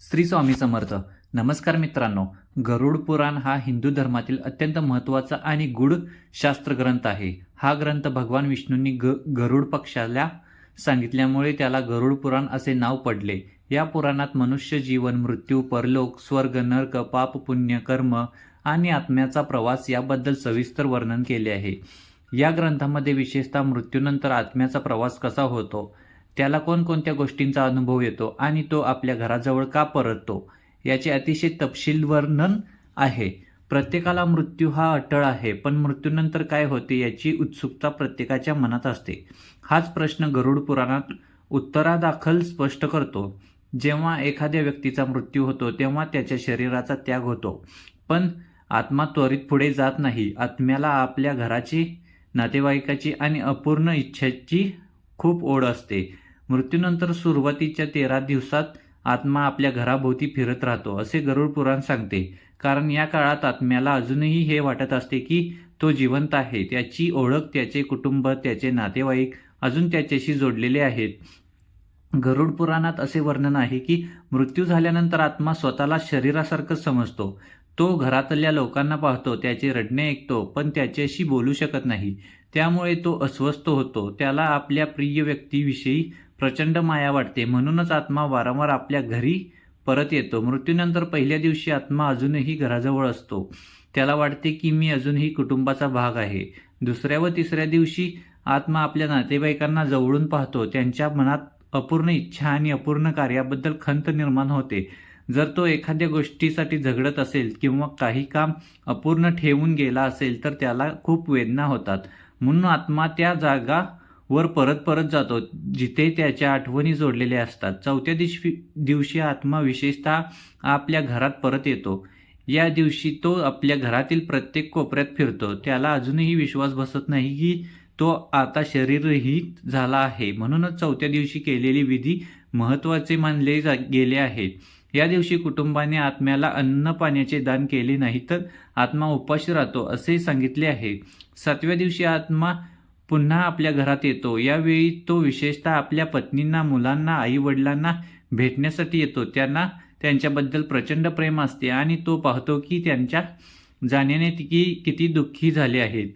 श्री स्वामी समर्थ. नमस्कार मित्रांनो. गरुड पुराण हा हिंदू धर्मातील अत्यंत महत्त्वाचा आणि गूढ शास्त्र ग्रंथ आहे. हा ग्रंथ भगवान विष्णूंनी ग गरुड पक्षाला सांगितल्यामुळे त्याला गरुड पुराण असे नाव पडले. या पुराणात मनुष्य जीवन मृत्यू परलोक स्वर्ग नर्क पाप पुण्य कर्म आणि आत्म्याचा प्रवास याबद्दल सविस्तर वर्णन केले आहे. या ग्रंथामध्ये विशेषतः मृत्यूनंतर आत्म्याचा प्रवास कसा होतो? त्याला कोणकोणत्या गोष्टींचा अनुभव येतो आणि तो आपल्या घराजवळ का परततो याचे अतिशय तपशील वर्णन आहे. प्रत्येकाला मृत्यू हा अटळ आहे पण मृत्यूनंतर काय होते याची उत्सुकता प्रत्येकाच्या मनात असते. हाच प्रश्न गरुड पुराणात उत्तरादाखल स्पष्ट करतो. जेव्हा एखाद्या व्यक्तीचा मृत्यू होतो तेव्हा त्याच्या शरीराचा त्याग होतो. पण आत्मा त्वरित पुढे जात नाही. आत्म्याला आपल्या घराची नातेवाईकाची आणि अपूर्ण इच्छेची खूप ओढ असते. मृत्यूनंतर सुरुवातीच्या तेरा दिवसात आत्मा आपल्या घराभोवती फिरत राहतो असे गरुड पुराण सांगते. कारण या काळात आत्म्याला अजूनही हे वाटत असते की तो जिवंत आहे. त्याची ओळख त्याचे कुटुंब त्याचे नातेवाईक अजून त्याच्याशी जोडलेले आहेत. गरुड पुराणात असे वर्णन आहे की मृत्यू झाल्यानंतर आत्मा स्वतःला शरीरासारखं समजतो. तो घरातल्या लोकांना पाहतो त्याचे रडणे ऐकतो पण त्याच्याशी बोलू शकत नाही. त्यामुळे तो अस्वस्थ होतो. त्याला आपल्या प्रिय व्यक्तीविषयी प्रचंड माया वाटते. म्हणूनच आत्मा वारंवार आपल्या घरी परत येतो. मृत्यूनंतर पहिल्या दिवशी आत्मा अजूनही घराजवळ असतो. त्याला वाटते की मी अजूनही कुटुंबाचा भाग आहे. दुसऱ्या व तिसऱ्या दिवशी आत्मा आपल्या नातेवाईकांना जवळून पाहतो. त्यांच्या मनात अपूर्ण इच्छा आणि अपूर्ण कार्याबद्दल खंत निर्माण होते. जर तो एखाद्या गोष्टीसाठी झगडत असेल किंवा काही काम अपूर्ण ठेवून गेला असेल तर त्याला खूप वेदना होतात. म्हणून आत्मा त्या जागा वर परत परत जातो जिथे त्याच्या आठवणी जोडलेल्या असतात. चौथ्या दिवशी दिवशी आत्मा विशेषतः आपल्या घरात परत येतो. या दिवशी तो आपल्या घरातील प्रत्येक कोपऱ्यात फिरतो. त्याला अजूनही विश्वास बसत नाही की तो आता शरीररहित झाला आहे. म्हणूनच चौथ्या दिवशी केलेली विधी महत्त्वाचे मानले जा गेले आहेत या दिवशी कुटुंबाने आत्म्याला अन्न पाण्याचे दान केले नाही तर आत्मा उपाशी राहतो असे सांगितले आहे. सातव्या दिवशी आत्मा पुन्हा आपल्या घरात येतो. यावेळी तो विशेषतः आपल्या पत्नींना मुलांना आई वडिलांना भेटण्यासाठी येतो. त्यांना त्यांच्याबद्दल प्रचंड प्रेम असते आणि तो पाहतो की त्यांच्या जाण्याने ती किती दुःखी झाले आहेत.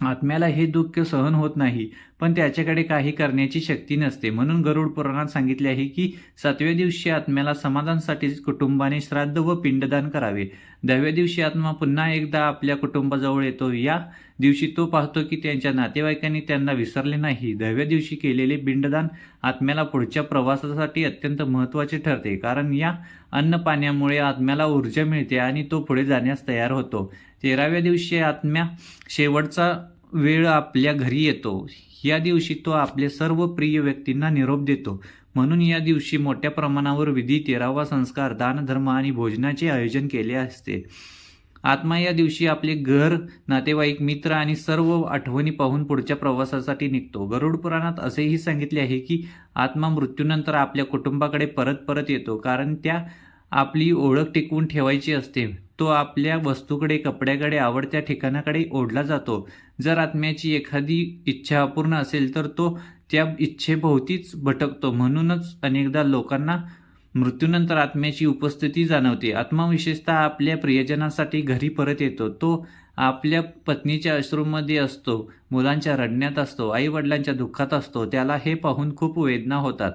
आत्म्याला हे दुःख सहन होत नाही पण त्याच्याकडे काही करण्याची शक्ती नसते. म्हणून गरुड पुराणात सांगितले आहे की सातव्या दिवशी आत्म्याला समाधानसाठी कुटुंबाने श्राद्ध व पिंडदान करावे. दहाव्या दिवशी आत्मा पुन्हा एकदा आपल्या कुटुंबाजवळ येतो. या दिवशी तो पाहतो की त्यांच्या नातेवाईकांनी त्यांना विसरले नाही. दहाव्या दिवशी केलेले पिंडदान आत्म्याला पुढच्या प्रवासासाठी अत्यंत महत्त्वाचे ठरते. कारण या अन्न पाण्यामुळे आत्म्याला ऊर्जा मिळते आणि तो पुढे जाण्यास तयार होतो. तेराव्या दिवशी आत्म्या शेवटचा वेळ आपल्या घरी येतो. या दिवशी तो आपले सर्व प्रिय व्यक्तींना निरोप देतो. म्हणून या दिवशी मोठ्या प्रमाणावर विधी तेरावा संस्कार दानधर्म आणि भोजनाचे आयोजन केले असते. आत्मा या दिवशी आपले घर नातेवाईक मित्र आणि सर्व आठवणी पाहून पुढच्या प्रवासासाठी निघतो. गरुड पुराणात असेही सांगितले आहे की आत्मा मृत्यूनंतर आपल्या कुटुंबाकडे परत परत येतो कारण त्या आपली ओळख टिकवून ठेवायची असते. तो आपल्या वस्तूकडे कपड्याकडे आवडत्या ठिकाणाकडे ओढला जातो. जर आत्म्याची एखादी इच्छा अपूर्ण असेल तर तो त्या इच्छेभोवतीच भटकतो. म्हणूनच अनेकदा लोकांना मृत्यूनंतर आत्म्याची उपस्थिती जाणवते. आत्मा विशेषतः आपल्या प्रियजनासाठी घरी परत येतो. तो आपल्या पत्नीच्या अश्रूमध्ये असतो मुलांच्या रडण्यात असतो आईवडिलांच्या दुःखात असतो. त्याला हे पाहून खूप वेदना होतात.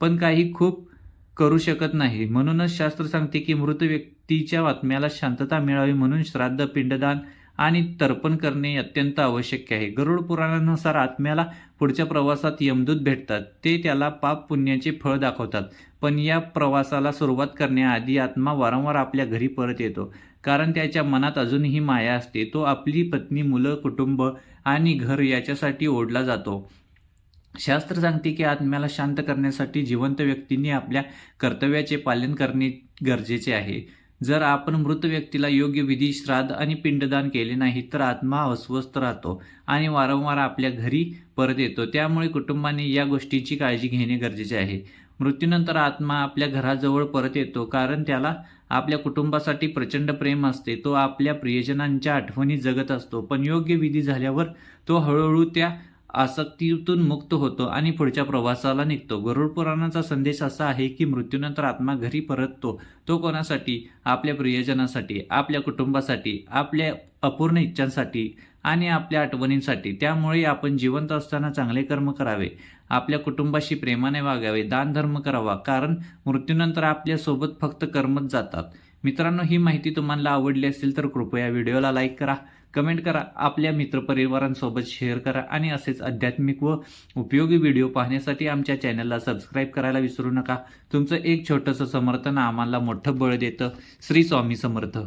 पण काही खूप करू शकत नाही. म्हणूनच शास्त्र सांगते की मृत व्यक्तीच्या आत्म्याला शांतता मिळावी म्हणून श्राद्ध पिंडदान आणि तर्पण करणे अत्यंत आवश्यक आहे. गरुड पुराणानुसार आत्म्याला पुढच्या प्रवासात यमदूत भेटतात. ते त्याला पाप पुण्याचे फळ दाखवतात. पण या प्रवासाला सुरुवात करण्याआधी आत्मा वारंवार आपल्या घरी परत येतो. कारण त्याच्या मनात अजूनही माया असते. तो आपली पत्नी मुलं कुटुंब आणि घर याच्यासाठी ओढला जातो. शास्त्र सांगते की आत्म्याला शांत करण्यासाठी जिवंत व्यक्तींनी आपल्या कर्तव्याचे पालन करणे गरजेचे आहे. जर आपण मृत व्यक्तीला योग्य विधी श्राद्ध आणि पिंडदान केले नाही तर आत्मा अस्वस्थ राहतो आणि वारंवार आपल्या घरी परत येतो. त्यामुळे कुटुंबाने या गोष्टीची काळजी घेणे गरजेचे आहे. मृत्यूनंतर आत्मा आपल्या घराजवळ परत येतो कारण त्याला आपल्या कुटुंबासाठी प्रचंड प्रेम असते. तो आपल्या प्रियजनांच्या आठवणी जगत असतो पण योग्य विधी झाल्यावर तो हळूहळू त्या आसक्तीतून मुक्त होतो आणि पुढच्या प्रवासाला निघतो. गरुड पुराणाचा संदेश असा आहे की मृत्यूनंतर आत्मा घरी परततो. तो कोणासाठी? आपल्या प्रियजनासाठी आपल्या कुटुंबासाठी आपल्या अपूर्ण इच्छांसाठी आणि आपल्या आठवणींसाठी. त्यामुळे आपण जिवंत असताना चांगले कर्म करावे. आपल्या कुटुंबाशी प्रेमाने वागावे दानधर्म करावा. कारण मृत्यूनंतर आपल्यासोबत फक्त कर्मच जातात. मित्रांनो ही माहिती तुम्हाला आवडली असेल तर कृपया व्हिडिओला लाईक करा. कमेंट करा आपल्या मित्रपरिवारांसोबत शेअर करा आणि असेच आध्यात्मिक व उपयोगी व्हिडिओ पाहण्यासाठी आमच्या चॅनलला सबस्क्राईब करायला विसरू नका. तुमचं एक छोटंसं समर्थन आम्हाला मोठं बळ देतं. श्री स्वामी समर्थ.